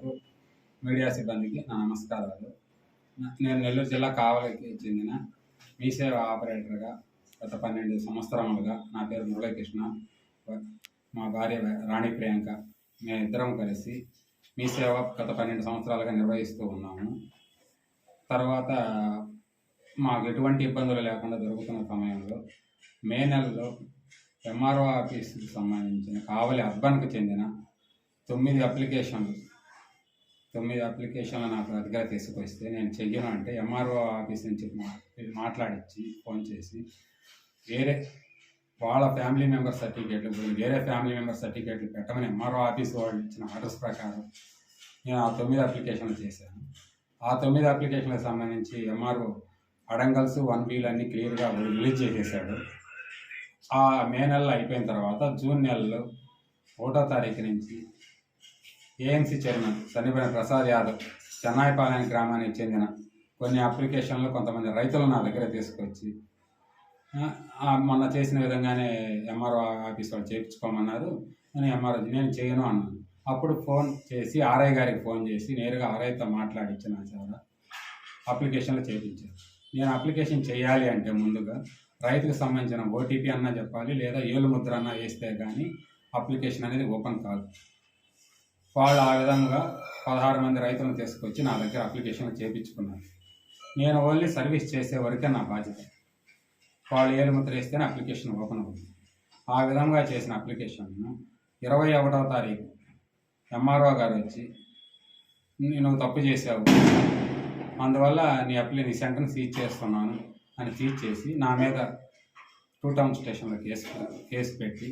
పాటు మీడియా సిబ్బందికి నా నమస్కారాలు. నేను నెల్లూరు జిల్లా కావలికి చెందిన మీ సేవ ఆపరేటర్గా గత పన్నెండు సంవత్సరములుగా నా పేరు మురళీకృష్ణ. మా భార్య రాణి ప్రియాంక. మేమిద్దరం కలిసి మీ సేవ గత పన్నెండు సంవత్సరాలుగా నిర్వహిస్తూ ఉన్నాము. తర్వాత మాకు ఎటువంటి ఇబ్బందులు లేకుండా దొరుకుతున్న సమయంలో మే నెలలో ఎంఆర్ఓ ఆఫీస్కి సంబంధించిన కావలి అర్బన్కి చెందిన తొమ్మిది అప్లికేషన్లు తొమ్మిది అప్లికేషన్లు నాకు దగ్గర తీసుకొస్తే నేను చెయ్యను అంటే ఎంఆర్ఓ ఆఫీస్ నుంచి మాట్లాడించి ఫోన్ చేసి వేరే వాళ్ళ ఫ్యామిలీ మెంబర్ సర్టిఫికేట్లు వేరే ఫ్యామిలీ మెంబర్ సర్టిఫికేట్లు పెట్టమని ఎంఆర్ఓ ఆఫీస్ వాళ్ళు ఇచ్చిన ఆర్డర్స్ ప్రకారం నేను ఆ తొమ్మిది అప్లికేషన్లు చేశాను. ఆ తొమ్మిది అప్లికేషన్లకు సంబంధించి ఎంఆర్ఓ అడంగల్స్ వన్ బీలు అన్నీ క్లియర్గా రిలీజ్ చేసేసాడు. ఆ మే నెలలో అయిపోయిన తర్వాత జూన్ నెలలో ఒకటో తారీఖు నుంచి ఏఎంసీ చైర్మన్ సన్నిపల్లి ప్రసాద్ యాదవ్ చెన్నాయిపాలెం గ్రామానికి చెందిన కొన్ని అప్లికేషన్లు కొంతమంది రైతులు నా దగ్గర తీసుకొచ్చి మొన్న చేసిన విధంగానే ఎంఆర్ఓ ఆఫీస్ వాళ్ళు చేయించుకోమన్నారు. నేను ఎంఆర్ఓ నేను చేయను అన్నాను. అప్పుడు ఫోన్ చేసి ఆర్ఐ గారికి ఫోన్ చేసి నేరుగా ఆర్ఐతో మాట్లాడించిన సార్ అప్లికేషన్లు చేయించారు. నేను అప్లికేషన్ చేయాలి అంటే ముందుగా రైతుకు సంబంధించిన ఓటీపీ అన్నా చెప్పాలి లేదా ఏలు ముద్ర అన్నా వేస్తే కానీ అప్లికేషన్ అనేది ఓపెన్ కాదు. వాళ్ళు ఆ విధంగా పదహారు మంది రైతులను తీసుకొచ్చి నా దగ్గర అప్లికేషన్లు చేయించుకున్నారు నేను ఓన్లీ సర్వీస్ చేసే వరకే నా బాధ్యత. వాళ్ళు ఏలు ముద్ర వేస్తేనే అప్లికేషన్ ఓపెన్ అవుతుంది. ఆ విధంగా చేసిన అప్లికేషన్ను ఇరవై ఒకటవ తారీఖు ఎంఆర్ఓ గారు వచ్చి నువ్వు తప్పు చేసావు. అందువల్ల నీ అప్లై నీ సెంటర్ని సీజ్ చేస్తున్నాను అని సీజ్ చేసి నా మీద టూ టౌన్ స్టేషన్లో కేసు కేసు పెట్టి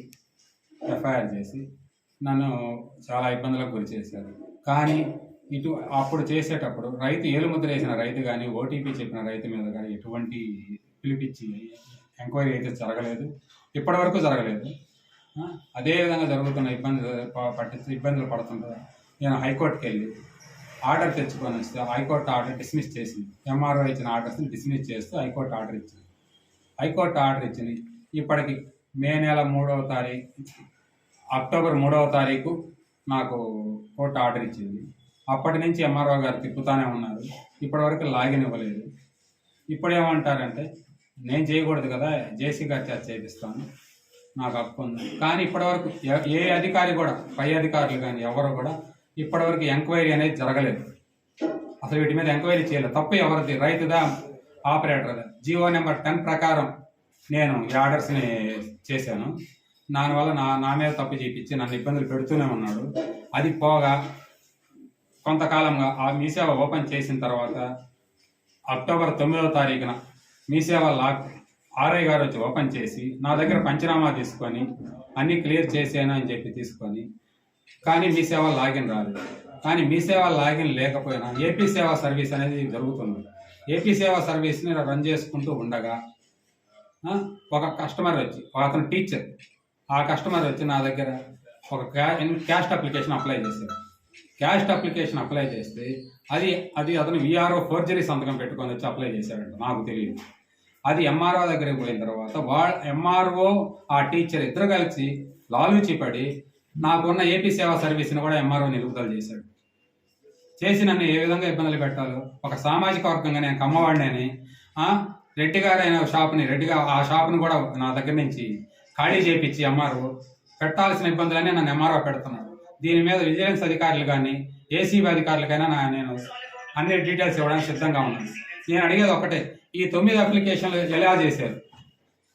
ఎఫ్ఐఆర్ చేసి నన్ను చాలా ఇబ్బందులకు గురి చేశారు. కానీ ఇటు అప్పుడు చేసేటప్పుడు రైతు ఏలుముద్ర వేసిన రైతు కానీ ఓటీపీ చెప్పిన రైతు మీద కానీ ఎటువంటి పిలిపించి ఎంక్వైరీ అయితే జరగలేదు. ఇప్పటివరకు జరగలేదు. అదేవిధంగా అదే విధంగా జరుగుతున్న ఇబ్బంది పట్టి ఇబ్బందులు పడుతుంటారు నేను హైకోర్టుకి వెళ్ళి ఆర్డర్ తెచ్చుకొని వస్తే హైకోర్టు ఆర్డర్ డిస్మిస్ చేసింది. ఎంఆర్ఓ ఇచ్చిన ఆర్డర్స్ని డిస్మిస్ చేస్తూ హైకోర్టు ఆర్డర్ ఇచ్చింది. హైకోర్టు ఆర్డర్ ఇచ్చింది. ఇప్పటికి మే నెల మూడవ తారీఖు అక్టోబర్ మూడవ తారీఖు నాకు కోర్టు ఆర్డర్ ఇచ్చింది. అప్పటి నుంచి ఎంఆర్ఓ గారు తిప్పుతానే ఉన్నారు. ఇప్పటివరకు లాగిన్ ఇవ్వలేదు. ఇప్పుడు ఏమంటారంటే నేను చేయకూడదు కదా జేసీ గారి చేత చేపిస్తాను. నాకు హక్కు ఉంది. కానీ ఇప్పటివరకు ఏ- ఏ అధికారి కూడా పై అధికారులు కానీ ఎవరు కూడా ఇప్పటివరకు ఎంక్వైరీ అనేది జరగలేదు. అసలు వీటి మీద ఎంక్వైరీ చేయలేదు తప్పు ఎవరిది? రైతుదా? ఆపరేటర్దా? జియో నెంబర్ టెన్ ప్రకారం నేను ఈ ఆర్డర్స్ని చేశాను. దానివల్ల నా నా మీద తప్పు చేయించి నన్ను ఇబ్బందులు పెడుతూనే ఉన్నాడు. అది పోగా కొంతకాలంగా ఆ మీ సేవ ఓపెన్ చేసిన తర్వాత అక్టోబర్ తొమ్మిదవ తారీఖున మీ సేవ లాక్ ఆర్ఐ గారు వచ్చి ఓపెన్ చేసి నా దగ్గర పంచనామా తీసుకొని అన్నీ క్లియర్ చేసాను అని చెప్పి తీసుకొని కానీ మీ సేవ లాగిన్ రాలేదు. కానీ మీ సేవ లాగిన్ లేకపోయినా ఏపీ సేవా సర్వీస్ అనేది జరుగుతుంది. ఏపీ సేవా సర్వీస్ని రన్ చేసుకుంటూ ఉండగా ఒక కస్టమర్ వచ్చి ఒక అతను టీచర్ ఆ కస్టమర్ వచ్చి నా దగ్గర ఒక క్యాస్ట్ అప్లికేషన్ అప్లై చేశారు క్యాస్ట్ అప్లికేషన్ అప్లై చేస్తే అది అది అతను విఆర్ఓ ఫోర్జరీ సంతకం పెట్టుకొని వచ్చి అప్లై చేశాడంట నాకు తెలియదు. అది ఎంఆర్ఓ దగ్గరికి పోయిన తర్వాత వా ఎంఆర్ఓ ఆ టీచర్ ఇద్దరు కలిసి లాలూచి పడి నాకున్న ఏపీ సేవా సర్వీస్ని కూడా ఎంఆర్ఓ నిలుపుదల చేశాడు. చేసి నన్ను ఏ విధంగా ఇబ్బందులు పెట్టాలో ఒక సామాజిక వర్గంగా నేను కమ్మవాడిని ఆ, రెడ్డి గారైన షాప్ని రెడ్డిగా ఆ షాప్ని కూడా నా దగ్గర నుంచి ఖాళీ చేయించి ఎంఆర్ఓ పెట్టాల్సిన ఇబ్బందులన్నీ నన్ను ఎంఆర్ఓ పెడుతున్నాడు. దీని మీద విజిలెన్స్ అధికారులు కానీ ఏసీబీ అధికారులకైనా నా నేను అన్ని డీటెయిల్స్ ఇవ్వడానికి సిద్ధంగా ఉన్నాను. నేను అడిగేది ఒకటే ఈ తొమ్మిది అప్లికేషన్లు ఎలా చేశారు?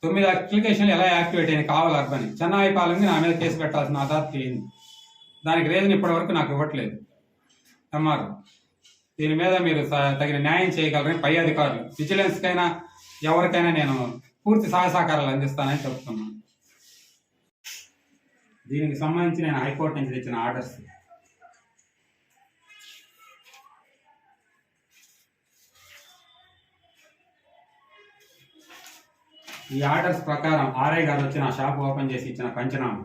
తొమ్మిది అప్లికేషన్లు ఎలా యాక్టివేట్ అయినాయి? కావాలి అర్బని. చెన్నాయిపాలెంకి నా మీద కేసు పెట్టాల్సిన అథారిటీ ఏంది దానికి రీజన్ ఇప్పటివరకు నాకు ఇవ్వట్లేదు. ఎంఆర్ఓ దీని మీద మీరు తగిన న్యాయం చేయగలరని పై అధికారులు. విజిలెన్స్కైనా ఎవరికైనా నేను పూర్తి సహాయ సహకారాలు అందిస్తానని చెప్తున్నాను. దీనికి సంబంధించి నేను హైకోర్టు నుంచి తెచ్చిన ఆర్డర్స్ ఈ ఆర్డర్స్ ప్రకారం ఆర్ఐ గారు వచ్చి నా షాప్ ఓపెన్ చేసి ఇచ్చిన పంచనామా.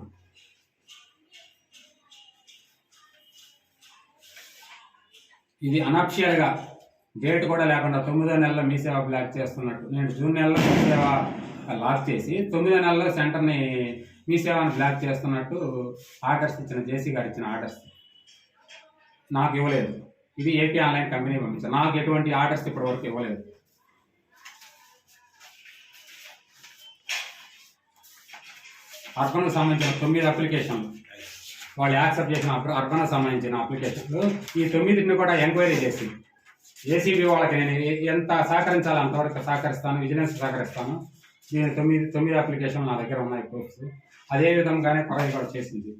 ఇది అనఫిషియల్గా డేట్ కూడా లేకుండా తొమ్మిదో నెలలో మీ సేవ బ్లాక్ చేస్తున్నట్టు. నేను జూన్ నెలలో మీ సేవ లాక్ చేసి తొమ్మిదో నెలలో సెంటర్ని మీ సేవను బ్లాక్ చేస్తున్నట్టు ఆర్డర్స్ ఇచ్చిన జేసీ గారు ఇచ్చిన ఆర్డర్స్. నాకు ఇవ్వలేదు. ఇది ఏపీ ఆన్లైన్ కంపెనీ పంపించారు. నాకు ఎటువంటి ఆర్డర్స్ ఇప్పటివరకు ఇవ్వలేదు. అర్బన్కు సంబంధించిన తొమ్మిది అప్లికేషన్లు. వాళ్ళు యాక్సెప్ట్ చేసిన అర్బన్కు సంబంధించిన అప్లికేషన్లు. ఈ తొమ్మిదిని కూడా ఎంక్వైరీ చేసి ఏసీబీ వాళ్ళకి నేను ఎంత సహకరించాలో అంతవరకు సహకరిస్తాను విజిలెన్స్ సహకరిస్తాను. నేను తొమ్మిది తొమ్మిది అప్లికేషన్లు నా దగ్గర ఉన్నాయి ప్రూఫ్స్ అదే విధంగానే కొరవి కూడా చేసింది.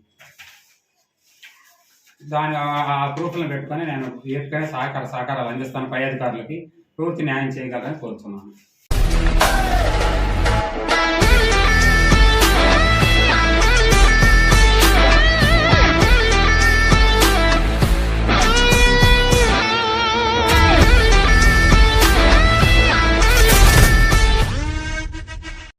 దాని ఆ- ప్రూఫ్లను పెట్టుకొని నేను ఎక్కడైనా సహకార సహకారాలు అందిస్తాను పై అధికారులకి. పూర్తి న్యాయం చేయగలని కోరుతున్నాను